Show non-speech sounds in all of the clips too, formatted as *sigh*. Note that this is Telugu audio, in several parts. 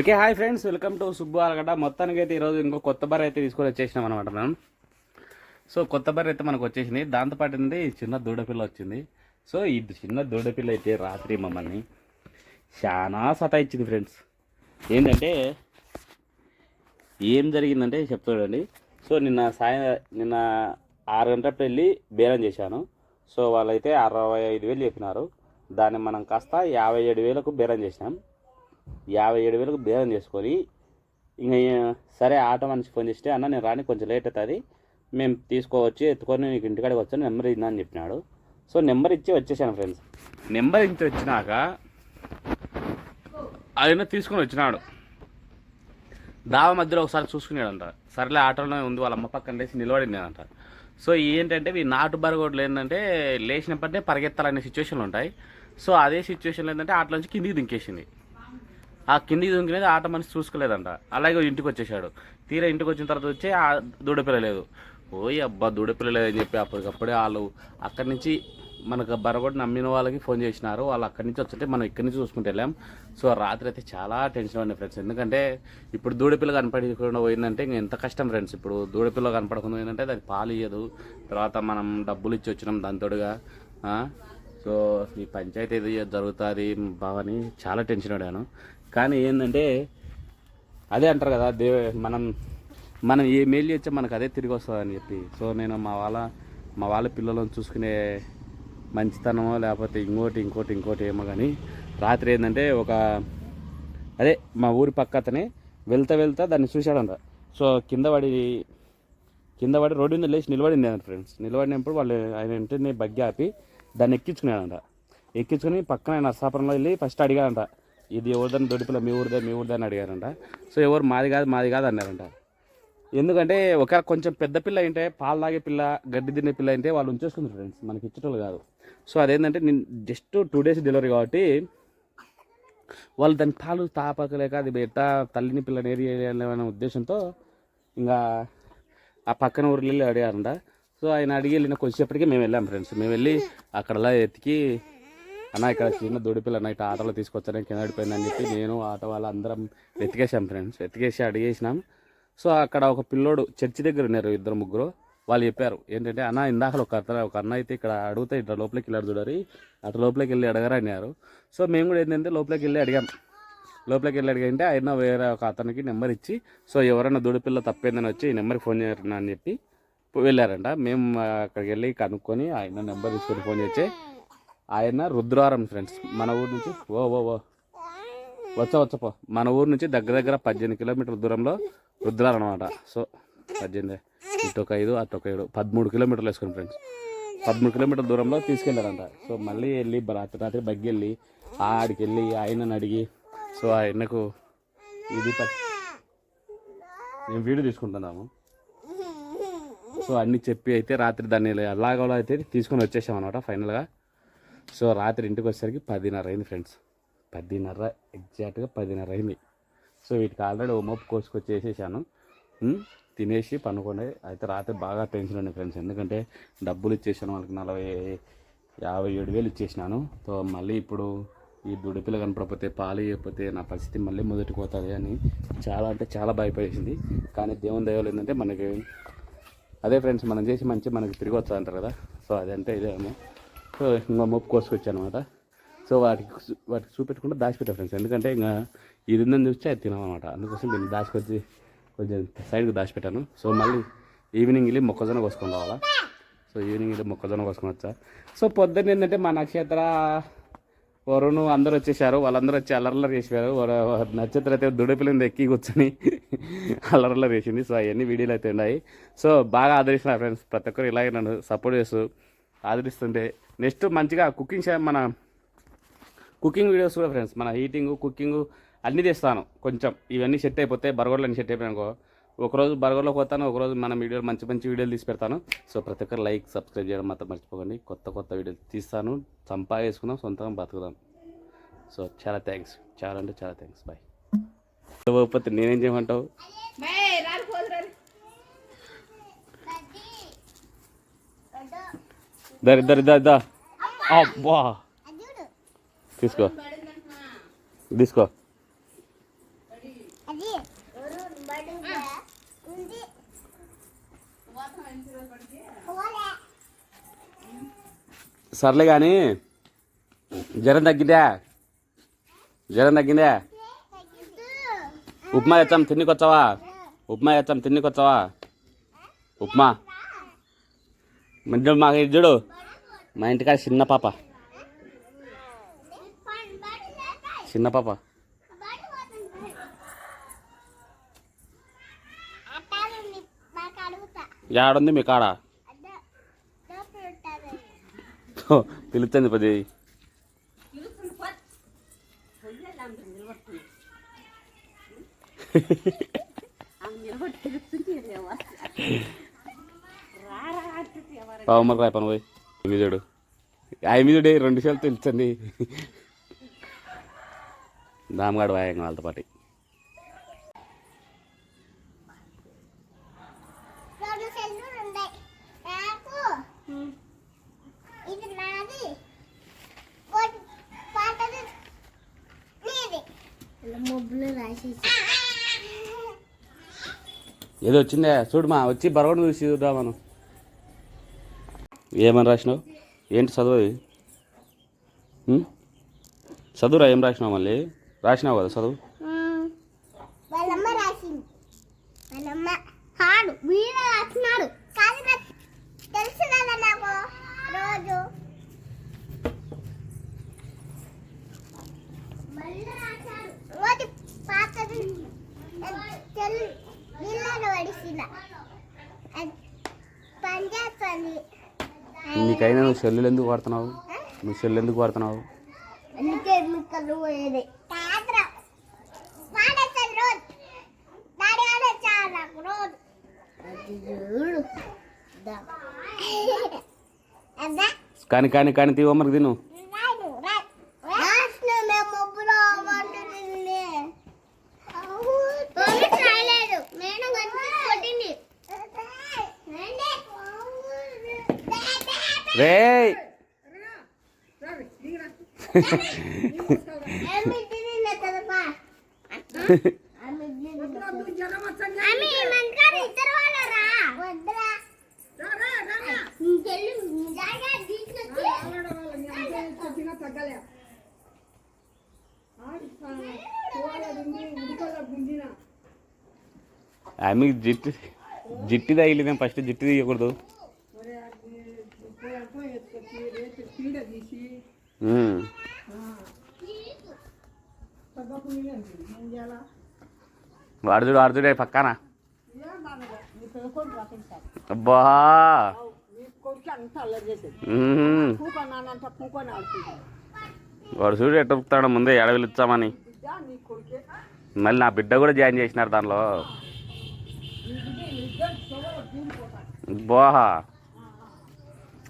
Okay hi friends welcome to Subbu Alagadda. మొత్తానికి అయితే ఈరోజు ఇంకో కొత్త బర్రె అయితే తీసుకొని వచ్చేసినాం అనమాట మనం. సో కొత్త బర్రె అయితే మనకు వచ్చేసింది. దాంతోపాటు ఏంది చిన్న దూడపిల్ల వచ్చింది. సో ఈ చిన్న దూడపిల్ల అయితే రాత్రి మమ్మల్ని చాలా సతాయించింది ఫ్రెండ్స్. ఏంటంటే ఏం జరిగిందంటే చెప్తాడండి సో నిన్న సాయం నిన్న ఆరు గంటలప్పుడు వెళ్ళి బేరం చేశాను. సో వాళ్ళైతే అరవై ఐదు వేలు చెప్పినారు. దాన్ని మనం కాస్త యాభై ఏడు వేలకు బేరం చేసినాం. యాభై ఏడు వేలకు బేరం చేసుకొని ఇంకా సరే ఆటో మనిషి ఫోన్ చేస్తే అన్న నేను రాని కొంచెం లేట్ అవుతుంది. మేము తీసుకోవచ్చు ఎత్తుకొని నీకు ఇంటికాడికి వచ్చాను నెంబర్ ఇద్దా అని చెప్పినాడు. సో నెంబర్ ఇచ్చి వచ్చేసాను ఫ్రెండ్స్. నెంబర్ ఇచ్చి వచ్చినాక ఆయన తీసుకొని వచ్చినాడు. దావ మధ్యలో ఒకసారి చూసుకునేడంట సర్లే ఆటోలో ఉంది వాళ్ళ అమ్మ పక్కన లేచి నిలబడిందంట. సో ఏంటంటే ఈ నాటు బరగోడ్లు ఏంటంటే లేచినప్పటినే పరిగెత్తాలనే సిచ్యువేషన్లు ఉంటాయి. సో అదే సిచ్యువేషన్లో ఏంటంటే ఆటలో నుంచి కిందికి దింకేసింది. ఆ కిందికి దొంగినది ఆట మనిషి చూసుకోలేదంట. అలాగే ఇంటికి వచ్చేసాడు తీరా ఇంటికి వచ్చిన తర్వాత వచ్చి ఆ దూడపిల్ల లేదు. ఓయ్ అబ్బా దూడపిల్ల లేదని చెప్పి అప్పటికప్పుడే వాళ్ళు అక్కడి నుంచి మనకు బరగొడ్డు నమ్మిన వాళ్ళకి ఫోన్ చేసినారు. వాళ్ళు అక్కడి నుంచి వచ్చి మనం ఇక్కడి నుంచి చూసుకుంటూ వెళ్ళాం. సో రాత్రి అయితే చాలా టెన్షన్ ఉంది ఫ్రెండ్స్. ఎందుకంటే ఇప్పుడు దూడపిల్ల కనపడకుండా పోయిందంటే ఇంకా ఎంత కష్టం ఫ్రెండ్స్. ఇప్పుడు దూడపిల్ల కనపడకుండా పోయిందంటే దానికి పాలు ఇయ్యదు. తర్వాత మనం డబ్బులు ఇచ్చి వచ్చినాం దాని తోడుగా సో ఈ పంచాయతీ ఏది జరుగుతుంది బావని చాలా టెన్షన్ పడాను. కానీ ఏంటంటే అదే అంటారు కదా దే మనం మనం ఏ మేలు చేస్తే మనకు అదే తిరిగి వస్తుందని చెప్పి. సో నేను మా వాళ్ళ మా వాళ్ళ పిల్లలను చూసుకునే మంచితనమో లేకపోతే ఇంకోటి ఇంకోటి ఇంకోటి ఏమో కానీ రాత్రి ఏంటంటే ఒక అదే మా ఊరి పక్క అతనే వెళ్తా వెళ్తా దాన్ని చూశాడంట. సో కింద పడి కింద పడి రోడ్డు మీద లేచి నిలబడింది అంట ఫ్రెండ్స్. నిలబడినప్పుడు వాళ్ళు ఆయన ఇంటిని బగ్గి ఆపి దాన్ని ఎక్కించుకున్నాడంట. ఎక్కించుకుని పక్కన నర్సాపురంలో వెళ్ళి ఫస్ట్ అడిగాడంట ఇది ఎవరిదని దొడిపిల్ల మీ ఊరిదే మీ ఊరిదే అని అడిగారంట. సో ఎవరు మాది కాదు మాది కాదు అన్నారంట. ఎందుకంటే ఒక కొంచెం పెద్ద పిల్ల అయితే పాలు తాగే పిల్ల గడ్డి తినే పిల్ల అయితే వాళ్ళు ఉంచేసుకుంటారు ఫ్రెండ్స్ మనకి ఇచ్చేటోళ్ళు కాదు. సో అదేంటంటే నేను జస్ట్ టూ డేస్ డెలివరీ కాబట్టి వాళ్ళు దాని పాలు తాపకలేక అది ఎట్టా తల్లిని పిల్లని ఏరియాలనే ఉద్దేశంతో ఇంకా ఆ పక్కన ఊర్లో వెళ్ళి అడిగారంట. సో ఆయన అడిగి వెళ్ళిన కొద్దిసేపటికి మేము వెళ్ళాం ఫ్రెండ్స్ మేము వెళ్ళి అక్కడలా ఎతికి అన్న ఇక్కడ చిన్న దొడిపిల్ల అన్న ఇట్లా ఆటోలో తీసుకొచ్చాను కింద పడిపోయిందని చెప్పి నేను ఆటో వాళ్ళ అందరం వెతికేసాం ఫ్రెండ్స్ వెతికేసి అడిగేసినాం. సో అక్కడ ఒక పిల్లోడు చర్చి దగ్గర ఉన్నారు ఇద్దరు ముగ్గురు. వాళ్ళు చెప్పారు ఏంటంటే అన్న ఇందాక ఒక అతను ఒక అన్న అయితే ఇక్కడ అడిగితే ఇట్లా లోపలికి వెళ్ళాడు చూడరి అటు లోపలికి వెళ్ళి అడగరా అన్నారు. సో మేము కూడా ఏంటంటే లోపలికి వెళ్ళి అడిగాం. లోపలికి వెళ్ళి అడిగంటే ఆయన వేరే ఒక అతనికి నెంబర్ ఇచ్చి సో ఎవరైనా దూడపిల్ల తప్పేందని వచ్చి ఈ నెంబర్కి ఫోన్ చేయరు అని చెప్పి వెళ్ళారంట. మేము అక్కడికి వెళ్ళి కనుక్కొని ఆయన నెంబర్ తీసుకొని ఫోన్ చేసి ఆయన రుద్రవరం ఫ్రెండ్స్ మన ఊరు నుంచి ఓ ఓ ఓ. వచ్చా వచ్చపో మన ఊరు నుంచి దగ్గర దగ్గర పద్దెనిమిది కిలోమీటర్ల దూరంలో రుద్రారం అనమాట సో పద్దెనిమిది ఇటు ఒక ఐదు అటు ఒక ఏడు పదమూడు కిలోమీటర్లు వేసుకోండి ఫ్రెండ్స్ పదమూడు కిలోమీటర్ల దూరంలో తీసుకెళ్ళారంట సో మళ్ళీ వెళ్ళి రాత్రి రాత్రి బగ్గి వెళ్ళి ఆడికి వెళ్ళి ఆయనని అడిగి సో ఆయనకు ఇది మేము వీడియో తీసుకుంటున్నాము. సో అన్నీ చెప్పి అయితే రాత్రి దాన్ని ఎలాగోలా అయితే తీసుకొని వచ్చేసాం అనమాట ఫైనల్గా సో రాత్రి ఇంటికి వచ్చేసరికి పదిన్నర అయింది ఫ్రెండ్స్. పదిన్నర ఎగ్జాక్ట్గా పదిన్నర అయింది. సో వీటికి ఆల్రెడీ ఓ మోపు కోసుకొచ్చి వేసేసాను తినేసి పనుకోండి అయితే రాత్రి బాగా టెన్షన్ ఉండే ఫ్రెండ్స్. ఎందుకంటే డబ్బులు ఇచ్చేసాను వాళ్ళకి నలభై యాభై ఏడు వేలు ఇచ్చేసినాను. సో మళ్ళీ ఇప్పుడు ఈ దుడిపిల్ల కనపడకపోతే పాలు ఇవ్వకపోతే నా పరిస్థితి మళ్ళీ మొదటికి పోతుంది అని చాలా అంటే చాలా భయపడేసింది. కానీ దేవుని దయవలు ఏంటంటే మనకి అదే ఫ్రెండ్స్ మనం చేసి మంచి మనకి తిరిగి వస్తుంది అంటారు కదా. సో అదంటే ఇదేమో సో ఇంకా మొప్పు కోసుకొచ్చాను అనమాట సో వాటికి వాటికి చూపెట్టకుండా దాచిపెట్టా ఫ్రెండ్స్. ఎందుకంటే ఇంకా ఇది ఉందని చూస్తే అది తినమన్నమాట. అందుకోసం దీన్ని దాచుకొచ్చి కొంచెం సైడ్కి దాచిపెట్టాను సో మళ్ళీ ఈవినింగ్ వెళ్ళి మొక్కజొన్న కోసుకొని రావాలా? సో ఈవినింగ్ వెళ్ళి మొక్కజొన్న కోసుకొని వచ్చా. సో పొద్దున్న ఏంటంటే మా నక్షత్ర వరుణ్ అందరూ వచ్చేసారు. వాళ్ళందరూ వచ్చి అల్లర్లర్ చేసారు నక్షత్రం నక్షత్ర అయితే దుడపిల్లింది ఎక్కి కూర్చొని *laughs* అల్లర్లర్ చేసింది. సో అవన్నీ వీడియోలు అయితే ఉన్నాయి. సో బాగా ఆదరిస్తున్నారు ఫ్రెండ్స్. ప్రతి ఒక్కరు ఇలాగే నన్ను సపోర్ట్ చేస్తూ ఆదరిస్తుంటే. నెక్స్ట్ మంచిగా కుకింగ్ మన కుకింగ్ వీడియోస్ కూడా ఫ్రెండ్స్ మన హీటింగ్ కుకింగ్ అన్నీ తెస్తాను కొంచెం. ఇవన్నీ సెట్ అయిపోతే బర్గర్లు అన్నీ సెట్ అయిపోయానుకో ఒకరోజు బర్గర్లోకి పోతాను ఒకరోజు మన వీడియోలు మంచి మంచి వీడియోలు తీసి పెడతాను. సో ప్రతి ఒక్కరు లైక్ సబ్స్క్రైబ్ చేయడం మాత్రం మర్చిపోకండి. కొత్త కొత్త వీడియోలు తీస్తాను సంపాదించుకుందాం సొంతంగా బతుకుదాం. సో చాలా థ్యాంక్స్. చాలా అంటే చాలా థ్యాంక్స్. బాయ్. పోతే నేనేం చేయమంటావు? దారి ఇద్దరు ఇద్దరు ఇద్దా వా తీసుకో. తీసుకో. సర్లే కానీ జ్వరం తగ్గిందా? జ్వరం తగ్గిందా? ఉప్మా తెచ్చాం తిన్నికొచ్చావా ఉప్మా తెచ్చాం తిన్నికొచ్చావా ఉప్మా. మధ్యలో మాకు ఇది చూడు. మా ఇంటికాడ చిన్న పాప. చిన్న పాప. ఏడుంది మీ కాడ? ఓ, పిలుస్తుంది పది. పావమర్ రాయ పని పోయి. ఎనిమిదుడు. ఎనిమిదుడే రెండు సార్లు తెలుస్తుంది దామగాడు వాయంగా వాళ్ళతో పాటు. *laughs* ఏదో వచ్చిందే చూడుమా వచ్చి బరగడు చూసి చూద్దా మనం. ఏమని రాసినావు? ఏంటి చదువు చదువురా ఏం రాసినావు మళ్ళీ? రాసినావు కదా చదువు? వాళ్ళమ్మ రాసింది. నీకైనా నువ్వు సెల్లులు ఎందుకు వాడుతున్నావు? నువ్వు సెల్లు ఎందుకు వాడుతున్నావు? అందుకే ఎన్నికలు పోయేది. కాదురా వాడేస్తాను రోజు డాడీ ఆడేస్తాను నాకు రోజు అది చూడు దా. అదా కానీ కానీ కానీ తీ హోంవర్క్ తిను రాయను రాయ్ రాసిన మేము ముగ్గురు అవ్వంటుంది రాయలేదు నేను కొట్టింది రే ఆమె ఏమంటారు ఇద్దరు వాళ్ళరా వద్దురా ఇంకెళ్ళి జాగా తీసుకొచ్చి ఆమె జిట్టు జిట్టి తగిలిందేం ఫస్ట్ జిట్టు తీయకూడదు ఉం. వాడుదుడు చూడు పక్కన? అబ్బా. వాడు చూడు ఎట్టుతాడు ముందే ఎడవిలు ఇచ్చామని. మళ్ళీ నా బిడ్డ కూడా జాయిన్ చేసినారు దానిలో. బోహా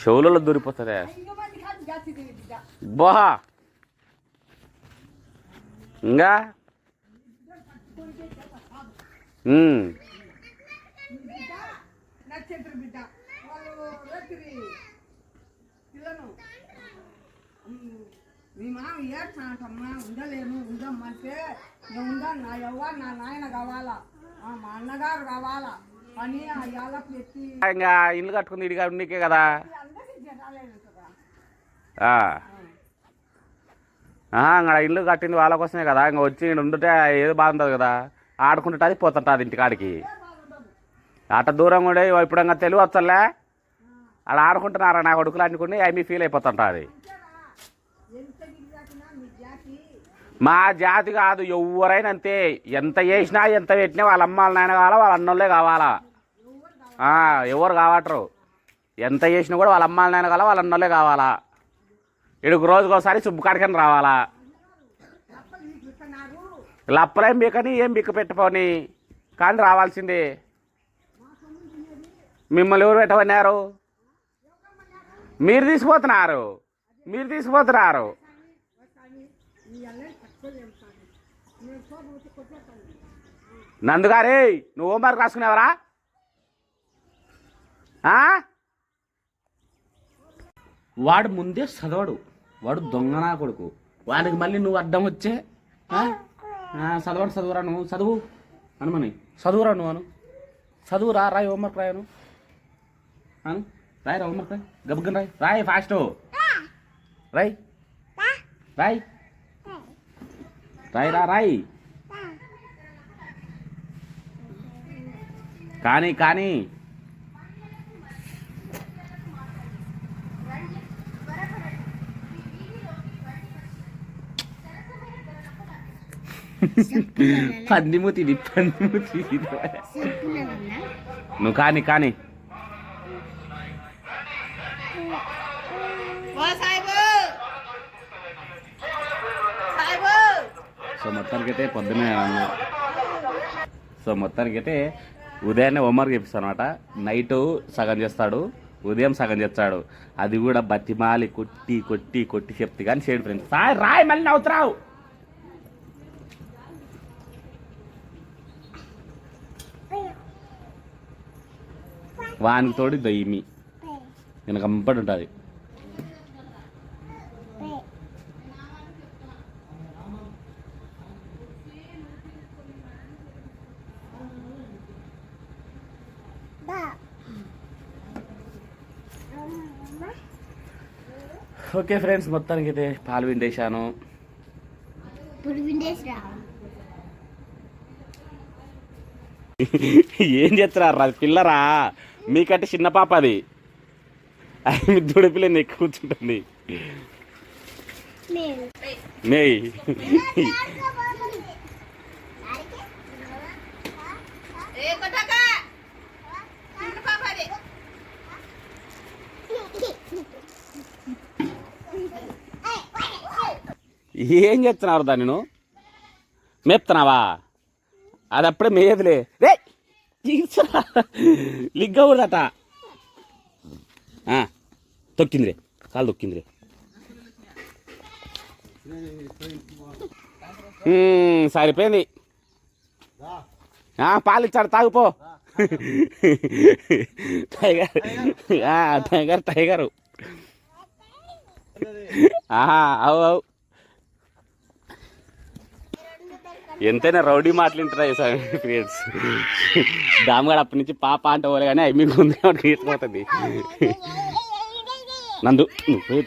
చెవులలో దూరిపోతుందే. బోహా ఇంకా? మీ మామ ఏడ్చానంటమ్మా ఉండలేను ఉండమ్మంటే నేను ఉందా నా ఎవ్వ నా నాయన కావాలా మా అన్నగారు కావాలా అని ఆ. యాలకు ఎత్తి ఇంకా ఇల్లు కట్టుకుంది ఇడిగా నీకే కదా అక్కడ ఇల్లు కట్టింది వాళ్ళ కోసమే కదా ఇంకా వచ్చి ఉండుంటే ఏదో బాగుంటుంది కదా ఆడుకుంటుంటే అది పోతుంటుంది ఇంటికాడికి. అట్ట దూరం కూడా ఇప్పుడు ఇంకా తెలివి వచ్చలే అలా ఆడుకుంటున్నారా నా కొడుకులు అనుకుని అవి ఫీల్ అయిపోతుంటుంది. మా జాతి కాదు ఎవరైనా అంతే. ఎంత చేసినా ఎంత పెట్టినా వాళ్ళ అమ్మ వాళ్ళ నాయన కావాలా వాళ్ళ అన్నోళ్ళే కావాలా? ఎవరు కావటరు? ఎంత చేసినా కూడా వాళ్ళ అమ్మ వాళ్ళ నాయన కావాలా వాళ్ళ అన్నోళ్ళే కావాలా? ఇడుకు రోజుకోసారి సుబ్బు కాడికని రావాలా? మీకు లప్పలేం బీకని? ఏం బిక్క పెట్టపోని కానీ రావాల్సిందే. మిమ్మల్ని ఎవరు పెట్టమన్నారు? మీరు తీసుకుపోతున్నారు మీరు తీసుకుపోతున్నారు నందుగారే నువ్వు హోంవర్క్ రాసుకునేవరా? వాడు ముందే చదవడు. వాడు దొంగనా కొడుకు. వాడికి మళ్ళీ నువ్వు అడ్డం వచ్చే చదవడు చదువురా నువ్వు. చదువు. అనుమని. చదువురా నువ్వు అను. చదువురా రాయి హోంవర్క్ రాయను అను. రాయరా హోంవర్క్ రాయి. గబుగ్గన రాయి. రాయి ఫాస్ట్ రాయ్. రాయ్. రాయ్ రా రాయ్. కానీ కానీ. పందిమూతి పందిమూతి. నువ్వు కానీ కానీ. సో మొత్తానికైతే పొద్దునే సో మొత్తానికైతే ఉదయాన్నే హోంవర్క్ చేపిస్తాను అనమాట నైట్ సగం చేస్తాడు ఉదయం సగం చేస్తాడు. అది కూడా బతిమాలి కొట్టి కొట్టి కొట్టి చెప్తే కానీ చేయడు ఫ్రెండ్స్ సాయ్ రాయ్ మళ్ళీ నవ్వుతున్నావు. వానికి తోడి దయ్యమి. నేను కంపడి ఉంటుంది. ఓకే ఫ్రెండ్స్ మొత్తానికి అయితే పాలు విండేశాను. *laughs* ఏం చేస్తున్నారు అది పిల్లరా? మీకంటే చిన్న పాప అది. అది మీ దూడ పిల్లని ఎక్కువ కూర్చుంటుంది. ఏ చేస్తున్నారు దాన్ని? నువ్వు మేపుతున్నావా? అది అప్పుడే మేయదులే. రే లిగ్గకూడదట ఆ, తొక్కిందిరే కాలు తొక్కిందిరే. సరిపోయింది. ఆ, పాలు ఇచ్చాడు తాగుపో టైగర్ టైగర్ టైగరు. అవు అవు. ఎంతైనా రౌడీ మాట్లాడుతున్నాయి సార్ ఫ్రెండ్స్ దామగాడు అప్పటి నుంచి పాప అంటే పోలే కానీ అవి మీకు ఉంది తీసుకుపోతుంది నందు నువ్వు